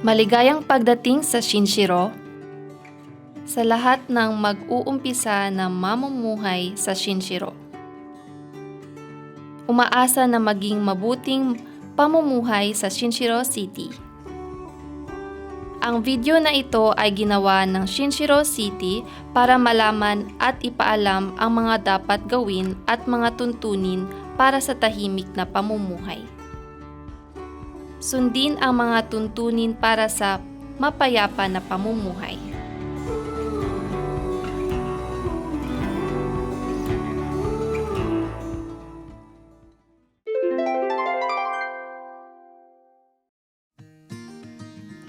Maligayang pagdating sa Shinshiro sa lahat ng mag-uumpisa na mamumuhay sa Shinshiro. Umaasa na maging mabuting pamumuhay sa Shinshiro City. Ang video na ito ay ginawa ng Shinshiro City para malaman at ipaalam ang mga dapat gawin at mga tuntunin para sa tahimik na pamumuhay. Sundin ang mga tuntunin para sa mapayapa na pamumuhay.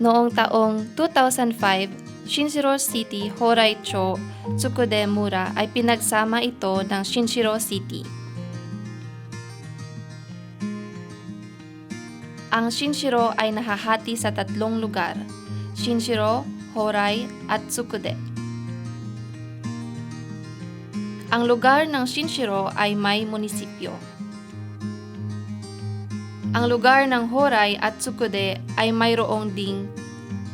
Noong taong 2005, Shinshiro City Horaicho Tsukudemura ay pinagsama ito ng Shinshiro City. Ang Shinshiro ay nahahati sa tatlong lugar, Shinshiro, Horai at Tsukude. Ang lugar ng Shinshiro ay may munisipyo. Ang lugar ng Horai at Tsukude ay mayroong ding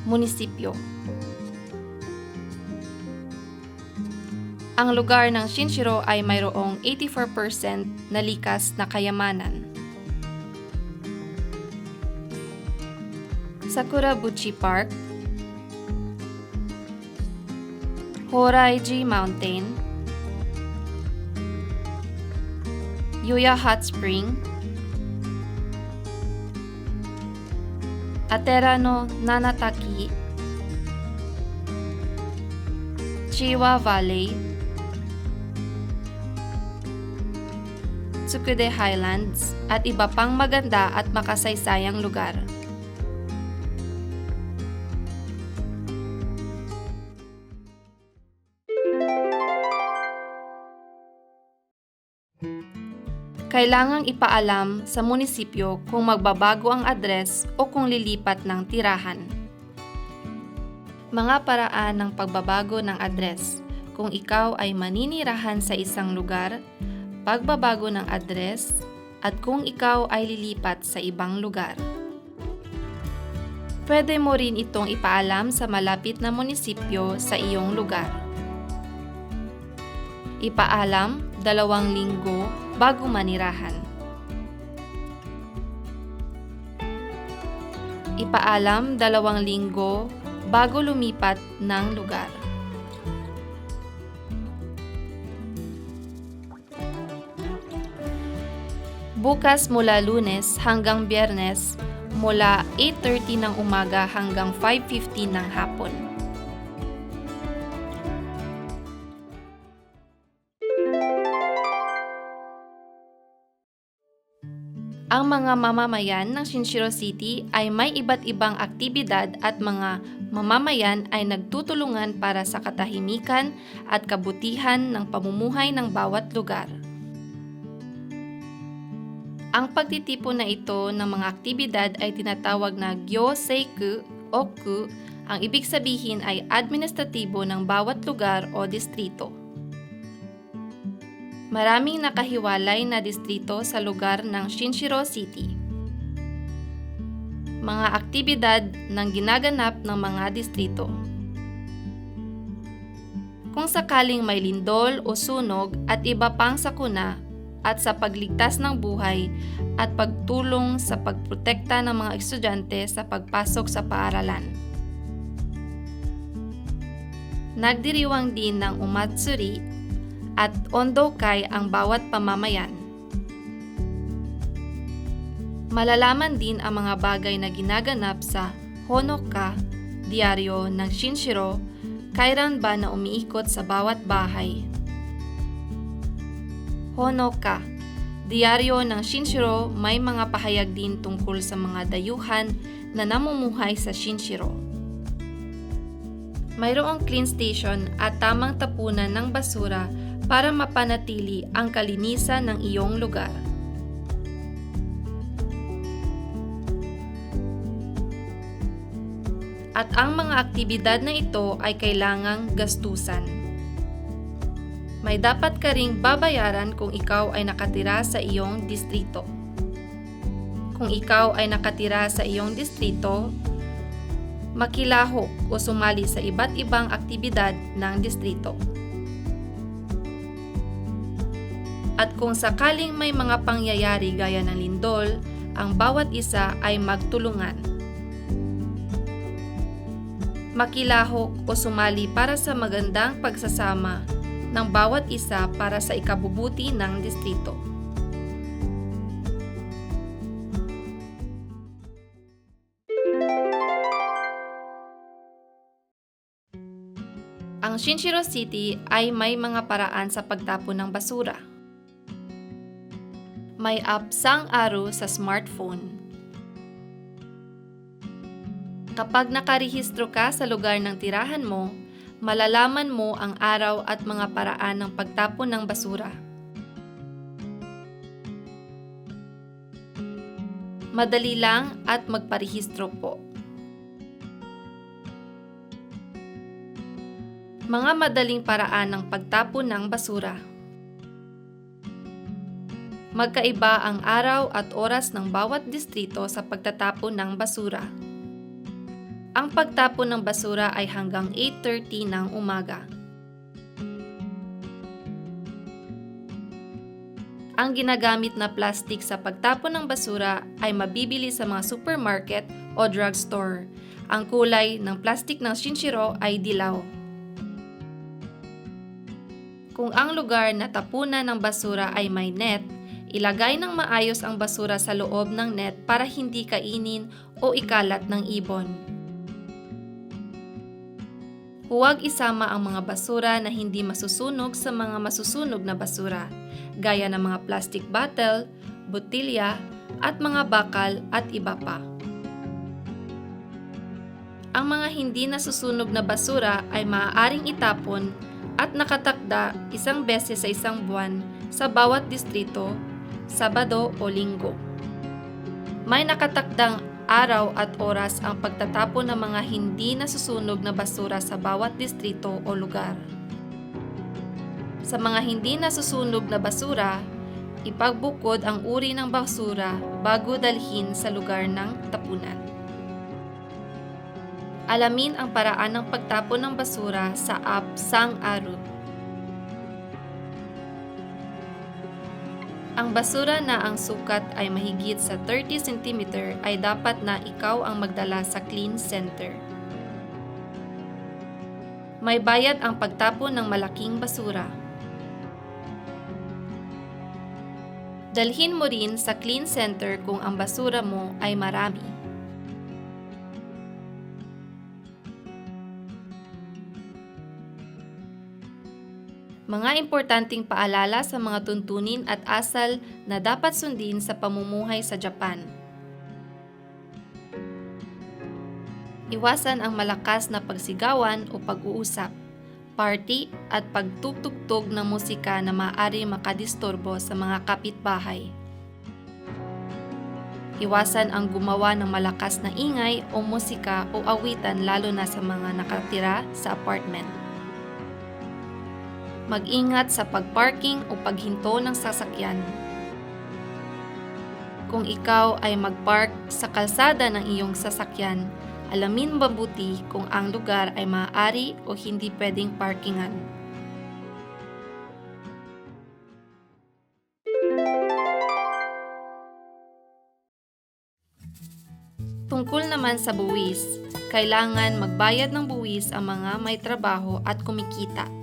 munisipyo. Ang lugar ng Shinshiro ay mayroong 84% na likas na kayamanan. Sakurabuchi Park, Horaiji Mountain, Yuya Hot Spring, Aterano Nanataki, Chiwa Valley, Tsukude Highlands, at iba pang maganda at makasaysayang lugar. Kailangang ipaalam sa munisipyo kung magbabago ang address o kung lilipat ng tirahan. Mga paraan ng pagbabago ng address. Kung ikaw ay maninirahan sa isang lugar, pagbabago ng address, at kung ikaw ay lilipat sa ibang lugar. Pwede mo rin itong ipaalam sa malapit na munisipyo sa iyong lugar. Ipaalam dalawang linggo bago manirahan. Ipaalam dalawang linggo bago lumipat ng lugar. Bukas mula lunes hanggang biyernes mula 8.30 ng umaga hanggang 5.15 ng hapon. Ang mga mamamayan ng Shinshiro City ay may iba't ibang aktibidad at mga mamamayan ay nagtutulungan para sa katahimikan at kabutihan ng pamumuhay ng bawat lugar. Ang pagtitipon na ito ng mga aktibidad ay tinatawag na Gyoseiku o Ku, ang ibig sabihin ay administratibo ng bawat lugar o distrito. Maraming nakahiwalay na distrito sa lugar ng Shinshiro City. Mga aktibidad ng ginaganap ng mga distrito. Kung sakaling may lindol o sunog at iba pang sakuna at sa pagligtas ng buhay at pagtulong sa pagprotekta ng mga estudyante sa pagpasok sa paaralan. Nagdiriwang din ng umatsuri at ondokai ang bawat pamamayan. Malalaman din ang mga bagay na ginaganap sa Honoka, diaryo ng Shinshiro, kailan ba na umiikot sa bawat bahay. Honoka, diaryo ng Shinshiro may mga pahayag din tungkol sa mga dayuhan na namumuhay sa Shinshiro. Mayroong clean station at tamang tapunan ng basura para mapanatili ang kalinisan ng iyong lugar. At ang mga aktibidad na ito ay kailangang gastusan. May dapat ka ring babayaran kung ikaw ay nakatira sa iyong distrito. Kung ikaw ay nakatira sa iyong distrito, makilahok o sumali sa iba't ibang aktibidad ng distrito. At kung sakaling may mga pangyayari gaya ng lindol, ang bawat isa ay magtulungan. Makilahok o sumali para sa magandang pagsasama ng bawat isa para sa ikabubuti ng distrito. Ang Shinshiro City ay may mga paraan sa pagtapon ng basura. May app sang araw sa smartphone. Kapag nakarehistro ka sa lugar ng tirahan mo, malalaman mo ang araw at mga paraan ng pagtapon ng basura. Madali lang at magparehistro po. Mga madaling paraan ng pagtapon ng basura. Magkaiba ang araw at oras ng bawat distrito sa pagtatapon ng basura. Ang pagtapon ng basura ay hanggang 8.30 ng umaga. Ang ginagamit na plastic sa pagtapon ng basura ay mabibili sa mga supermarket o drugstore. Ang kulay ng plastic ng Shinshiro ay dilaw. Kung ang lugar na tapunan ng basura ay may net, ilagay ng maayos ang basura sa loob ng net para hindi kainin o ikalat ng ibon. Huwag isama ang mga basura na hindi masusunog sa mga masusunog na basura, gaya ng mga plastic bottle, botilya, at mga bakal at iba pa. Ang mga hindi nasusunog na basura ay maaaring itapon at nakatakda isang beses sa isang buwan sa bawat distrito, Sabado o Linggo. May nakatakdang araw at oras ang pagtatapon ng mga hindi nasusunog na basura sa bawat distrito o lugar. Sa mga hindi nasusunog na basura, ipagbukod ang uri ng basura bago dalhin sa lugar ng tapunan. Alamin ang paraan ng pagtapon ng basura sa app Sang Arut. Ang basura na ang sukat ay mahigit sa 30 cm ay dapat na ikaw ang magdala sa clean center. May bayad ang pagtapon ng malaking basura. Dalhin mo rin sa clean center kung ang basura mo ay marami. Mga importanteng paalala sa mga tuntunin at asal na dapat sundin sa pamumuhay sa Japan. Iwasan ang malakas na pagsigawan o pag-uusap, party at pagtugtugtog ng musika na maaari makadisturbo sa mga kapitbahay. Iwasan ang gumawa ng malakas na ingay o musika o awitan lalo na sa mga nakatira sa apartment. Mag-ingat sa pagparking o paghinto ng sasakyan. Kung ikaw ay magpark sa kalsada ng iyong sasakyan, alamin mabuti kung ang lugar ay maaari o hindi pwedeng parkingan. Tungkol naman sa buwis, kailangan magbayad ng buwis ang mga may trabaho at kumikita.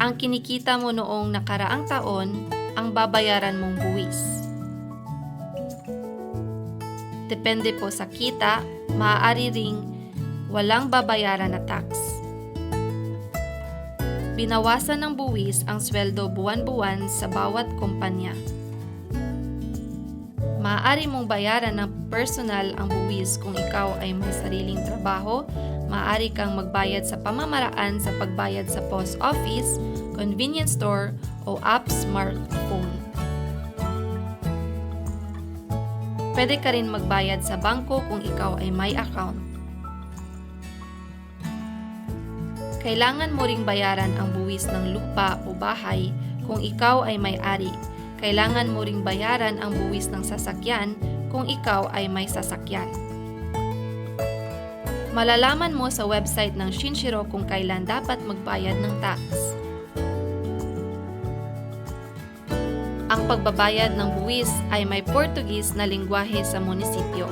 Ang kinikita mo noong nakaraang taon ang babayaran mong buwis. Depende po sa kita, maaari ring walang babayaran na tax. Binawasan ng buwis ang sweldo buwan-buwan sa bawat kumpanya. Maaari mong bayaran ng personal ang buwis kung ikaw ay may sariling trabaho, maaari kang magbayad sa pamamaraan sa pagbayad sa post office, convenience store o app smartphone. Pwede ka rin magbayad sa bangko kung ikaw ay may account. Kailangan mo ring bayaran ang buwis ng lupa o bahay kung ikaw ay may-ari. Kailangan mo ring bayaran ang buwis ng sasakyan kung ikaw ay may sasakyan. Malalaman mo sa website ng Shinshiro kung kailan dapat magbayad ng tax. Ang pagbabayad ng buwis ay may Portuguese na lingwahe sa munisipyo.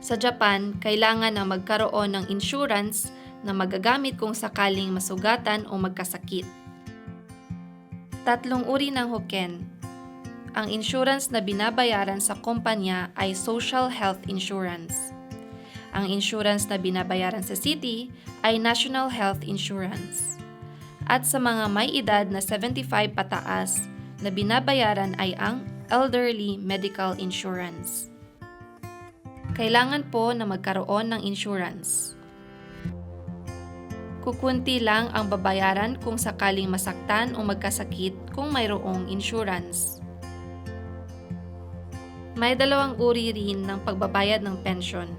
Sa Japan, kailangan na magkaroon ng insurance na magagamit kung sakaling masugatan o magkasakit. Tatlong uri ng hoken. Ang insurance na binabayaran sa kumpanya ay Social Health Insurance. Ang insurance na binabayaran sa city ay National Health Insurance. At sa mga may edad na 75 pataas, na binabayaran ay ang Elderly Medical Insurance. Kailangan po na magkaroon ng insurance. Kukunti lang ang babayaran kung sakaling masaktan o magkasakit kung mayroong insurance. May dalawang uri rin ng pagbabayad ng pensyon.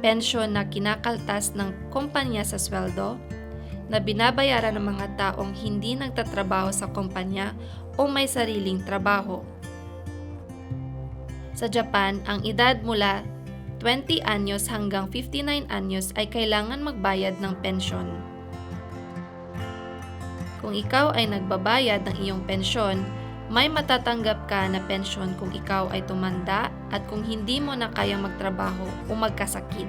Pensyon na kinakaltas ng kumpanya sa sweldo, na binabayaran ng mga taong hindi nagtatrabaho sa kumpanya o may sariling trabaho. Sa Japan, ang edad mula 20 anyos hanggang 59 anyos ay kailangan magbayad ng pensyon. Kung ikaw ay nagbabayad ng iyong pensyon, may matatanggap ka na pensyon kung ikaw ay tumanda at kung hindi mo na kayang magtrabaho o magkasakit.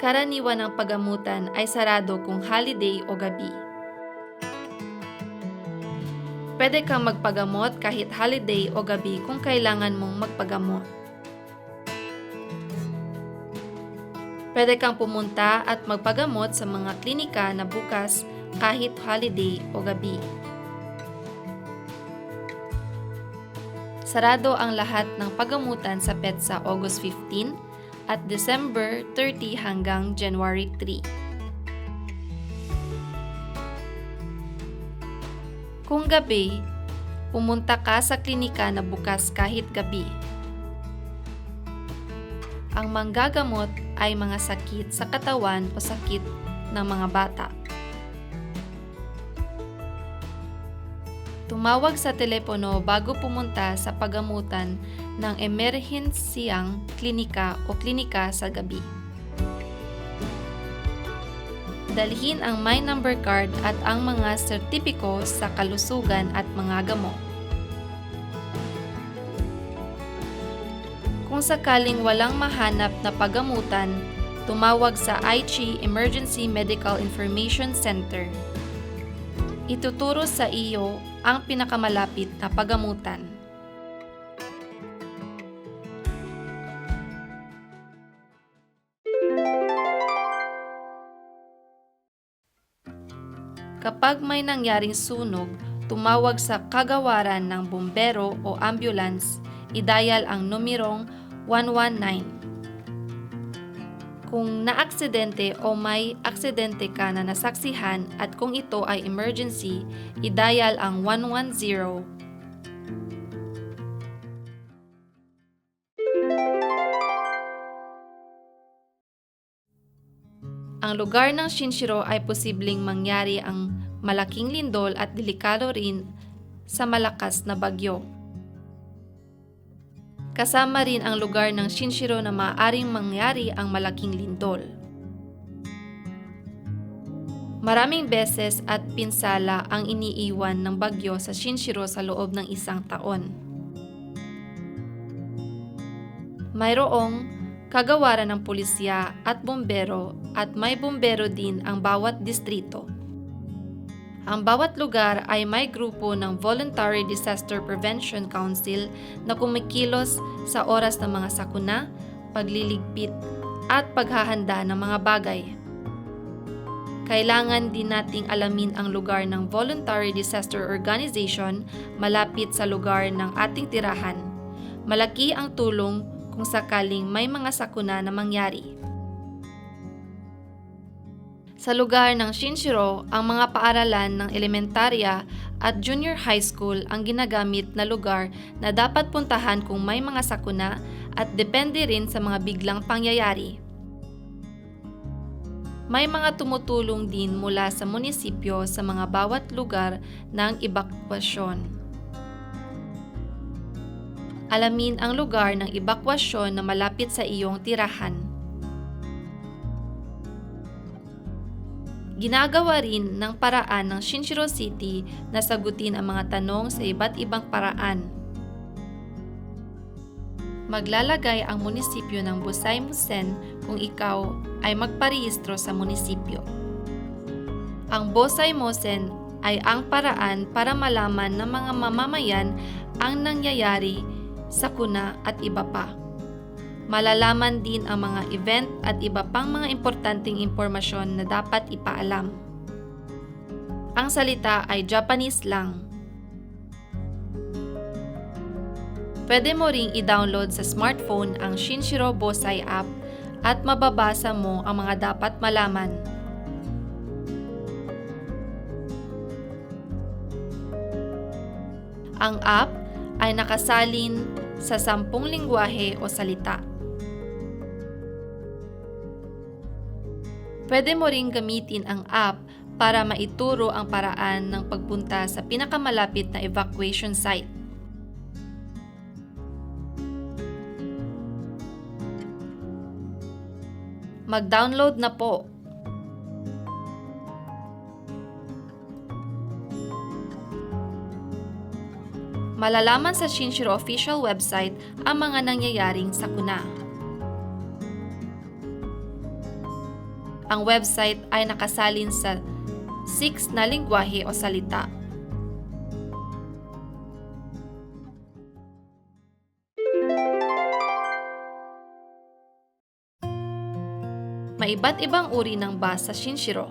Karaniwan ng pagamutan ay sarado kung holiday o gabi. Pwede kang magpagamot kahit holiday o gabi kung kailangan mong magpagamot. Pwede kang pumunta at magpagamot sa mga klinika na bukas kahit holiday o gabi. Sarado ang lahat ng pagamutan sa PETSA August 15 at December 30 hanggang January 3. Kung gabi, pumunta ka sa klinika na bukas kahit gabi. Ang manggagamot ay mga sakit sa katawan o sakit ng mga bata. Tumawag sa telepono bago pumunta sa pagamutan ng emerhensiyang klinika o klinika sa gabi. Dalhin ang My Number Card at ang mga sertipiko sa kalusugan at mga gamot. Kung sakaling walang mahanap na pagamutan, tumawag sa Aichi Emergency Medical Information Center. Ituturo sa iyo ang pinakamalapit na pagamutan. Kapag may nangyaring sunog, tumawag sa kagawaran ng bumbero o ambulance, idayal ang numerong 119. Kung naaksidente o may aksidente ka na nasaksihan at kung ito ay emergency, idayal ang 110. Ang lugar ng Shinshiro ay posibleng mangyari ang malaking lindol at delikado rin sa malakas na bagyo. Kasama rin ang lugar ng Shinshiro na maaaring mangyari ang malaking lindol. Maraming beses at pinsala ang iniiwan ng bagyo sa Shinshiro sa loob ng isang taon. Mayroong kagawaran ng pulisya at bombero at may bombero din ang bawat distrito. Ang bawat lugar ay may grupo ng Voluntary Disaster Prevention Council na kumikilos sa oras ng mga sakuna, pagliligpit at paghahanda ng mga bagay. Kailangan din nating alamin ang lugar ng Voluntary Disaster Organization malapit sa lugar ng ating tirahan. Malaki ang tulong kung sakaling may mga sakuna na mangyari. Sa lugar ng Shinshiro, ang mga paaralan ng elementarya at junior high school ang ginagamit na lugar na dapat puntahan kung may mga sakuna at depende rin sa mga biglang pangyayari. May mga tumutulong din mula sa munisipyo sa mga bawat lugar ng ebakwasyon. Alamin ang lugar ng ebakwasyon na malapit sa iyong tirahan. Ginagawa rin ng paraan ng Shinshiro City na sagutin ang mga tanong sa iba't ibang paraan. Maglalagay ang munisipyo ng Busay Musen kung ikaw ay magparehistro sa munisipyo. Ang Bosay Mosen ay ang paraan para malaman ng mga mamamayan ang nangyayari sa kuna at iba pa. Malalaman din ang mga event at iba pang mga importanteng impormasyon na dapat ipaalam. Ang salita ay Japanese lang. Pwede mo ring i-download sa smartphone ang Shinshiro Bosai app at mababasa mo ang mga dapat malaman. Ang app ay nakasalin sa sampung lingwahe o salita. Pwede mo ring gamitin ang app para maituro ang paraan ng pagpunta sa pinakamalapit na evacuation site. Mag-download na po. Malalaman sa Shinshiro official website ang mga nangyayaring sakuna. Ang website ay nakasalin sa 6 na lingwahe o salita. May iba't ibang uri ng bus sa Shinshiro.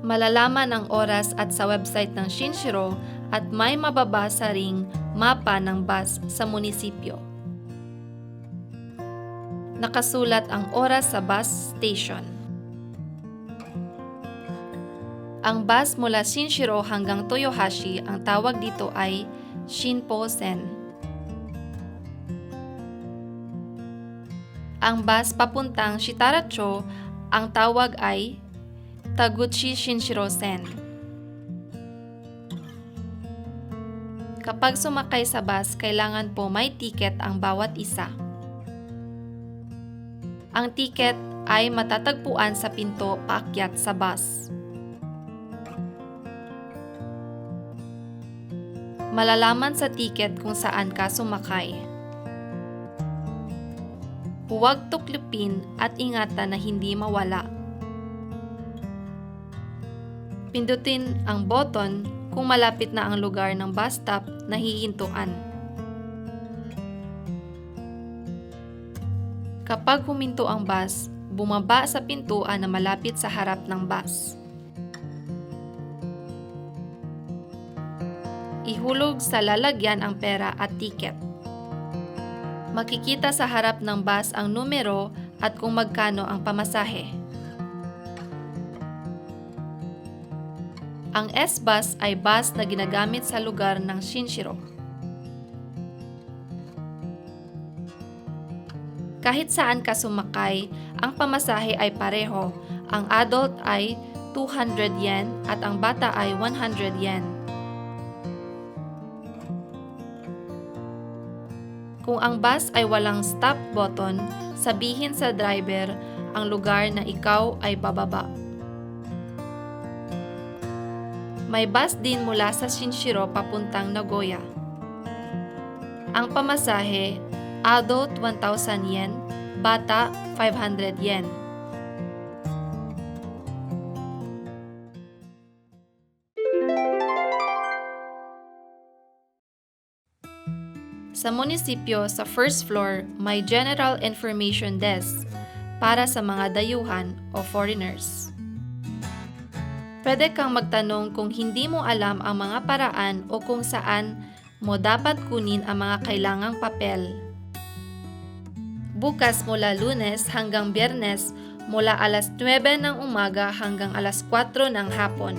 Malalaman ang oras at sa website ng Shinshiro at may mababasa ring mapa ng bus sa munisipyo. Nakasulat ang oras sa bus station. Ang bus mula Shinshiro hanggang Toyohashi, ang tawag dito ay Shinpo-sen. Ang bus papuntang Shitaracho, ang tawag ay Taguchi Shinshiro-sen. Kapag sumakay sa bus, kailangan po may tiket ang bawat isa. Ang tiket ay matatagpuan sa pinto paakyat sa bus. Malalaman sa tiket kung saan ka sumakay. Huwag tuklipin at ingatan na hindi mawala. Pindutin ang button kung malapit na ang lugar ng bus stop na hihintuan. Kapag huminto ang bus, bumaba sa pintuan na malapit sa harap ng bus. Ihulog sa lalagyan ang pera at tiket. Makikita sa harap ng bus ang numero at kung magkano ang pamasahe. Ang S-Bus ay bus na ginagamit sa lugar ng Shinshiro. Kahit saan ka sumakay, ang pamasahe ay pareho. Ang adult ay 200 yen at ang bata ay 100 yen. Kung ang bus ay walang stop button, sabihin sa driver ang lugar na ikaw ay bababa. May bus din mula sa Shinshiro papuntang Nagoya. Ang pamasahe, adult 1,000 yen, bata 500 yen. Sa munisipyo, sa first floor, may General Information Desk para sa mga dayuhan o foreigners. Pwede kang magtanong kung hindi mo alam ang mga paraan o kung saan mo dapat kunin ang mga kailangang papel. Bukas mula lunes hanggang biyernes mula alas 9 ng umaga hanggang alas 4 ng hapon.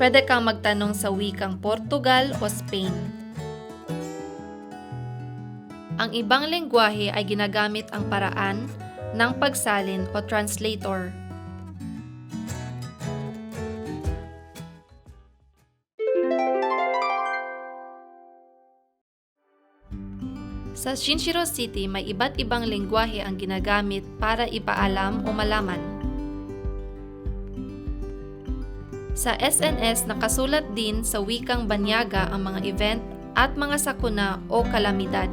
Pwede kang magtanong sa wikang Portugal o Spain. Ang ibang lengguwahe ay ginagamit ang paraan ng pagsalin o translator. Sa Shinshiro City, may iba't ibang lengguwahe ang ginagamit para ipaalam o malaman. Sa SNS, nakasulat din sa wikang banyaga ang mga event at mga sakuna o kalamidad.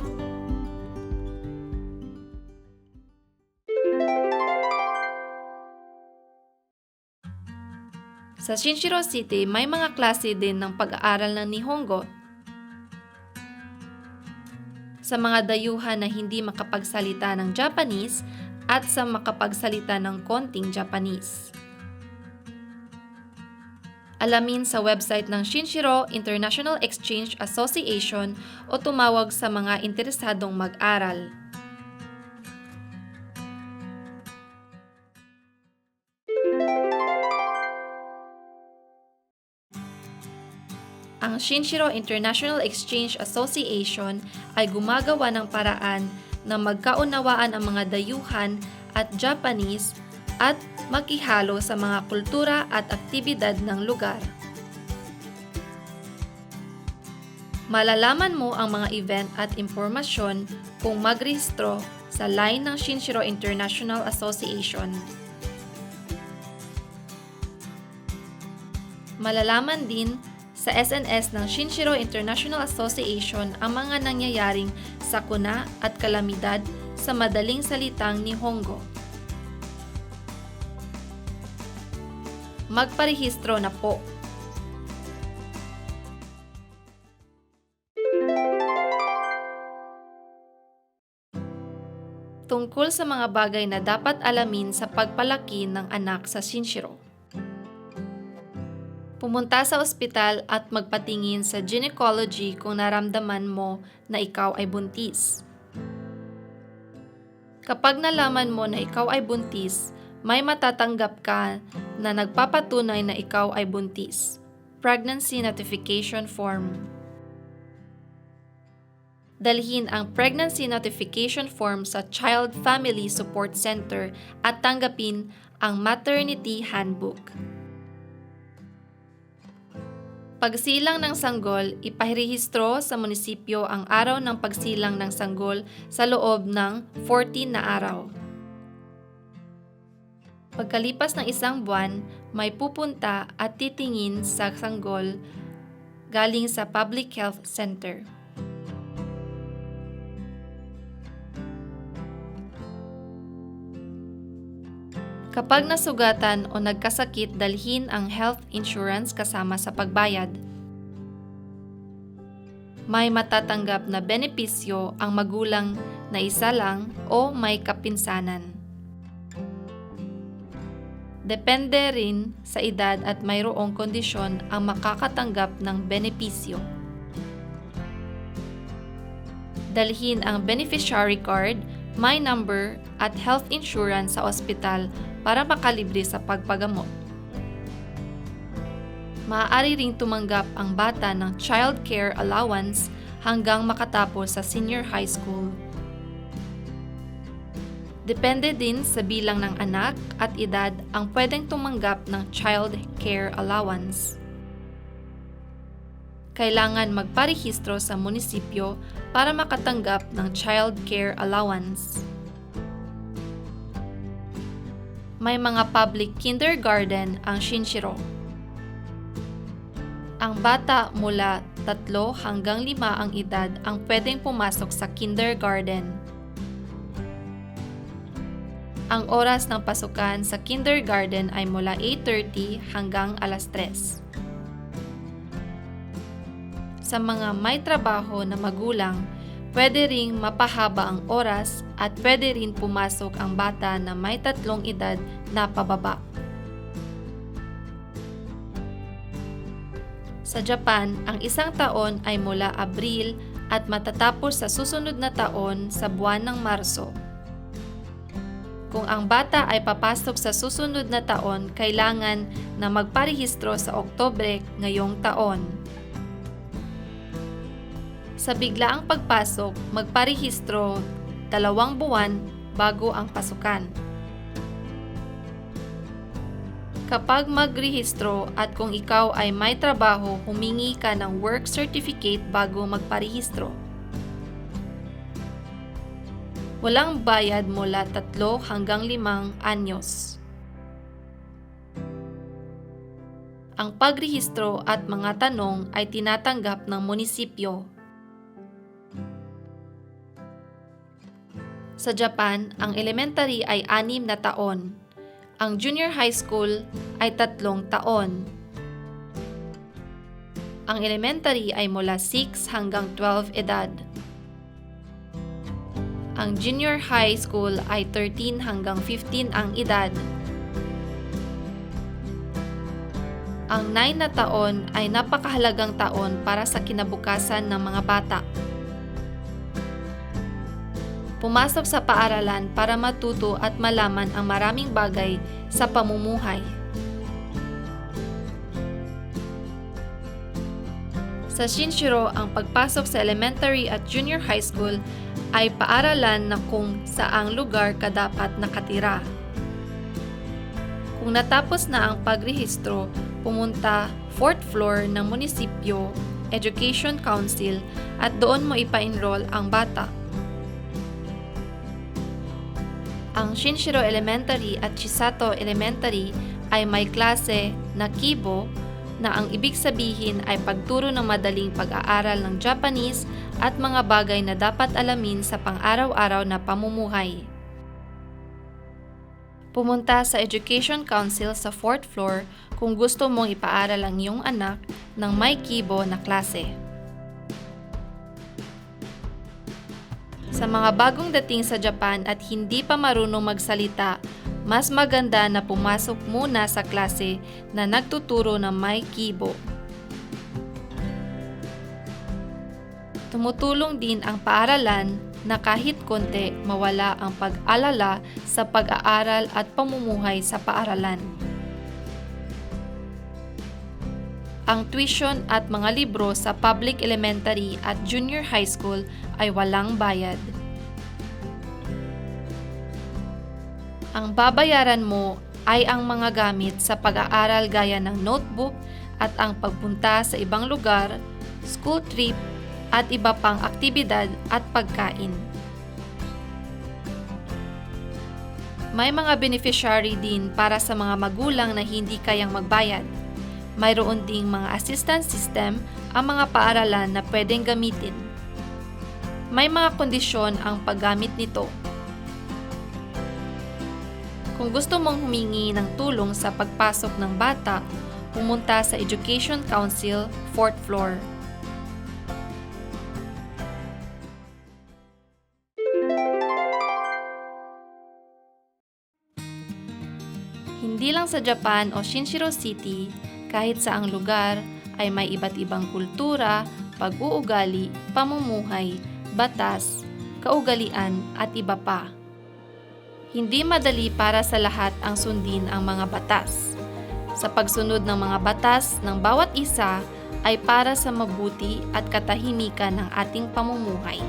Sa Shinshiro City, may mga klase din ng pag-aaral ng Nihongo. Sa mga dayuhan na hindi makapagsalita ng Japanese at sa makapagsalita ng konting Japanese. Alamin sa website ng Shinshiro International Exchange Association o tumawag sa mga interesadong mag-aral. Ang Shinshiro International Exchange Association ay gumagawa ng paraan na magkaunawaan ang mga dayuhan at Japanese at makihalo sa mga kultura at aktibidad ng lugar. Malalaman mo ang mga event at impormasyon kung magrehistro sa line ng Shinshiro International Association. Malalaman din sa SNS ng Shinshiro International Association ang mga nangyayaring sakuna at kalamidad sa madaling salitang Nihongo. Magparehistro na po. Tungkol sa mga bagay na dapat alamin sa pagpalaki ng anak sa Shinshiro. Pumunta sa ospital at magpatingin sa gynecology kung naramdaman mo na ikaw ay buntis. Kapag nalaman mo na ikaw ay buntis, may matatanggap ka na nagpapatunay na ikaw ay buntis. Pregnancy Notification Form Dalhin ang Pregnancy Notification Form sa Child Family Support Center at tanggapin ang Maternity Handbook. Pagsilang ng sanggol, ipahirehistro sa munisipyo ang araw ng pagsilang ng sanggol sa loob ng 14 na araw. Pagkalipas ng isang buwan, may pupunta at titingin sa sanggol galing sa Public Health Center. Kapag nasugatan o nagkasakit, dalhin ang health insurance kasama sa pagbayad. May matatanggap na benepisyo ang magulang na isa lang o may kapinsanan. Depende rin sa edad at mayroong kondisyon ang makakatanggap ng benepisyo. Dalhin ang beneficiary card, my number at health insurance sa ospital para makalibre sa pagpagamot. Maaari ring tumanggap ang bata ng child care allowance hanggang makatapos sa senior high school. Depende din sa bilang ng anak at edad ang pwedeng tumanggap ng child care allowance. Kailangan magparehistro sa munisipyo para makatanggap ng child care allowance. May mga public kindergarten ang Shinshiro. Ang bata mula 3 hanggang 5 ang edad ang pwedeng pumasok sa kindergarten. Ang oras ng pasukan sa kindergarten ay mula 8.30 hanggang alas 3. Sa mga may trabaho na magulang, pwede ring mapahaba ang oras at pwede rin pumasok ang bata na may tatlong edad na pababa. Sa Japan, ang isang taon ay mula Abril at matatapos sa susunod na taon sa buwan ng Marso. Kung ang bata ay papasok sa susunod na taon, kailangan na magparehistro sa Oktobre ngayong taon. Sa biglaang pagpasok, magparehistro dalawang buwan bago ang pasukan. Kapag magrehistro at kung ikaw ay may trabaho, humingi ka ng work certificate bago magparehistro. Walang bayad mula tatlo hanggang limang anyos. Ang pagrehistro at mga tanong ay tinatanggap ng munisipyo. Sa Japan, ang elementary ay anim na taon. Ang junior high school ay tatlong taon. Ang elementary ay mula 6 hanggang 12 edad. Ang junior high school ay 13 hanggang 15 ang edad. Ang 9 na taon ay napakahalagang taon para sa kinabukasan ng mga bata. Pumasok sa paaralan para matuto at malaman ang maraming bagay sa pamumuhay. Sa Shinshiro, ang pagpasok sa elementary at junior high school ay paaralan na kung saang lugar ka dapat nakatira. Kung natapos na ang pagrehistro, pumunta 4th floor ng munisipyo, Education Council at doon mo ipa-enroll ang bata. Ang Shinshiro Elementary at Chisato Elementary ay may klase na Kibo na ang ibig sabihin ay pagturo ng madaling pag-aaral ng Japanese at mga bagay na dapat alamin sa pang-araw-araw na pamumuhay. Pumunta sa Education Council sa 4th floor kung gusto mong ipaaral ang iyong anak ng may kibo na klase. Sa mga bagong dating sa Japan at hindi pa marunong magsalita, mas maganda na pumasok muna sa klase na nagtuturo ng may kibo. Tumutulong din ang paaralan na kahit konti mawala ang pag-alala sa pag-aaral at pamumuhay sa paaralan. Ang tuition at mga libro sa public elementary at junior high school ay walang bayad. Ang babayaran mo ay ang mga gamit sa pag-aaral gaya ng notebook at ang pagpunta sa ibang lugar, school trip, at iba pang aktibidad at pagkain. May mga beneficiary din para sa mga magulang na hindi kayang magbayad. Mayroon ding mga assistance system ang mga paaralan na pwedeng gamitin. May mga kondisyon ang paggamit nito. Kung gusto mong humingi ng tulong sa pagpasok ng bata, pumunta sa Education Council, 4th floor. Hindi lang sa Japan o Shinshiro City, kahit sa ang lugar ay may iba't ibang kultura, pag-uugali, pamumuhay, batas, kaugalian at iba pa. Hindi madali para sa lahat ang sundin ang mga batas. Sa pagsunod ng mga batas ng bawat isa ay para sa mabuti at katahimikan ng ating pamumuhay.